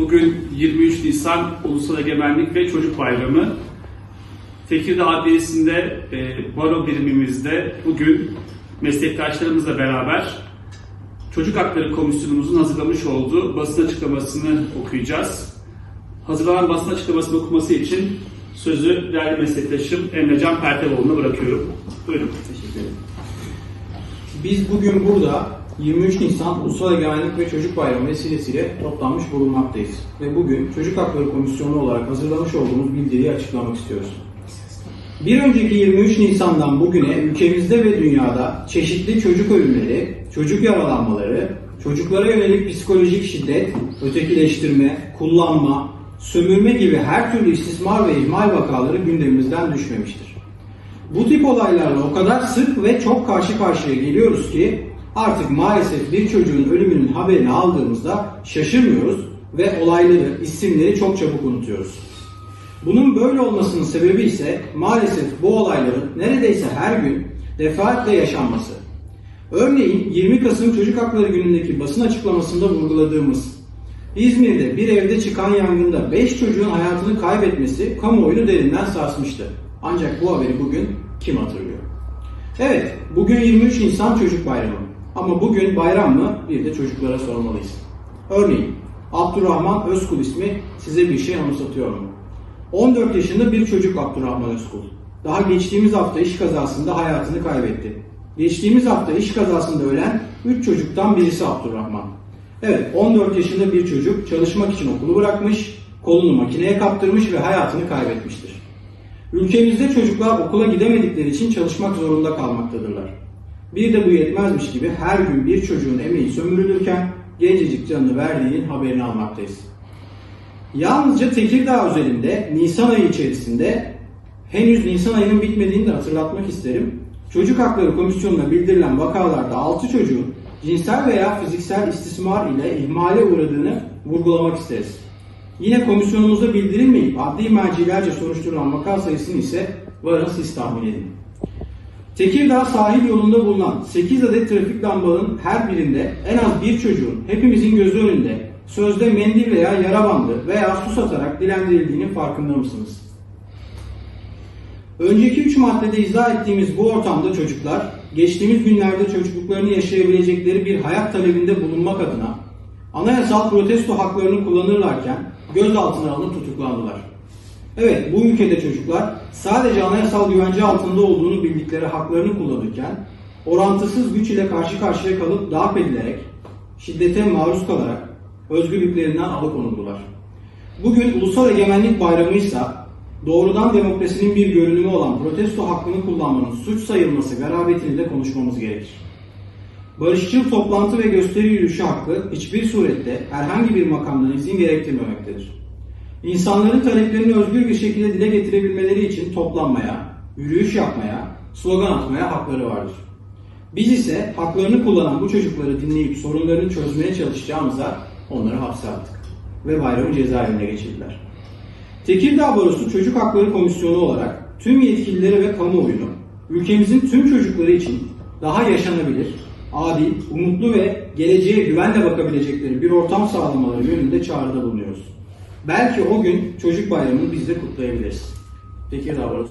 Bugün 23 Nisan Ulusal Egemenlik ve Çocuk Bayramı. Tekirdağ Adliyesi'nde e, baro birimimizde bugün meslektaşlarımızla beraber Çocuk Hakları Komisyonumuzun hazırlamış olduğu basın açıklamasını okuyacağız. Hazırlanan basın açıklamasını okuması için sözü değerli meslektaşım Emrecan Pertevoğlu'na bırakıyorum. Buyurun. Teşekkür ederim. Biz bugün burada 23 Nisan Ulusal Egemenlik ve Çocuk Bayramı vesilesiyle toplanmış bulunmaktayız. Ve bugün Çocuk Hakları Komisyonu olarak hazırlamış olduğumuz bildiriyi açıklamak istiyoruz. Bir önceki 23 Nisan'dan bugüne ülkemizde ve dünyada çeşitli çocuk ölümleri, çocuk yaralanmaları, çocuklara yönelik psikolojik şiddet, ötekileştirme, kullanma, sömürme gibi her türlü istismar ve ihmal vakaları gündemimizden düşmemiştir. Bu tip olaylarla o kadar sık ve çok karşı karşıya geliyoruz ki artık maalesef bir çocuğun ölümünün haberini aldığımızda şaşırmıyoruz ve olayları, isimleri çok çabuk unutuyoruz. Bunun böyle olmasının sebebi ise maalesef bu olayların neredeyse her gün defaatle yaşanması. Örneğin 20 Kasım Çocuk Hakları Günü'ndeki basın açıklamasında vurguladığımız İzmir'de bir evde çıkan yangında 5 çocuğun hayatını kaybetmesi kamuoyunu derinden sarsmıştı. Ancak bu haberi bugün kim hatırlıyor? Evet, bugün 23 Nisan Çocuk Bayramı. Ama bugün bayram mı? Bir de çocuklara sormalıyız. Örneğin, Abdurrahman Özkul ismi size bir şey anımsatıyor mu? 14 yaşında bir çocuk Abdurrahman Özkul. Daha geçtiğimiz hafta iş kazasında hayatını kaybetti. Geçtiğimiz hafta iş kazasında ölen 3 çocuktan birisi Abdurrahman. Evet, 14 yaşında bir çocuk çalışmak için okulu bırakmış, kolunu makineye kaptırmış ve hayatını kaybetmiştir. Ülkemizde çocuklar okula gidemedikleri için çalışmak zorunda kalmaktadırlar. Bir de bu yetmezmiş gibi her gün bir çocuğun emeği sömürülürken gencecik canını verdiğinin haberini almaktayız. Yalnızca Tekirdağ özelinde Nisan ayı içerisinde henüz Nisan ayının bitmediğini de hatırlatmak isterim. Çocuk Hakları Komisyonu'na bildirilen vakalarda 6 çocuğun cinsel veya fiziksel istismar ile ihmale uğradığını vurgulamak isteriz. Yine komisyonumuza bildirilmeyip adli mercilerce soruşturulan vaka sayısını ise varın siz tahmin edin. Tekirdağ sahil yolunda bulunan 8 adet trafik lambanın her birinde en az bir çocuğun hepimizin gözü önünde sözde mendil veya yara bandı veya su satarak dilendirildiğinin farkında mısınız? Önceki üç maddede izah ettiğimiz bu ortamda çocuklar, geçtiğimiz günlerde çocukluklarını yaşayabilecekleri bir hayat talebinde bulunmak adına anayasal protesto haklarını kullanırlarken gözaltına alınıp tutuklandılar. Evet, bu ülkede çocuklar sadece anayasal güvence altında olduğunu bildikleri haklarını kullanırken orantısız güç ile karşı karşıya kalıp darp edilerek, şiddete maruz kalarak özgürlüklerinden alıkonuldular. Bugün Ulusal Egemenlik Bayramı ise doğrudan demokrasinin bir görünümü olan protesto hakkını kullanmanın suç sayılması garabetini de konuşmamız gerekir. Barışçıl toplantı ve gösteri yürüyüşü hakkı hiçbir surette herhangi bir makamdan izin gerektirmemektedir. İnsanların taleplerini özgür bir şekilde dile getirebilmeleri için toplanmaya, yürüyüş yapmaya, slogan atmaya hakları vardır. Biz ise haklarını kullanan bu çocukları dinleyip sorunlarını çözmeye çalışacağımıza onları hapse attık ve bayramı cezaevine geçirdiler. Tekirdağ Barosu Çocuk Hakları Komisyonu olarak tüm yetkilileri ve kamuoyunu ülkemizin tüm çocukları için daha yaşanabilir, adil, umutlu ve geleceğe güvenle bakabilecekleri bir ortam sağlamaları yönünde çağrıda bulunuyoruz. Belki o gün çocuk bayramını biz de kutlayabiliriz. Tekirdağ Barosu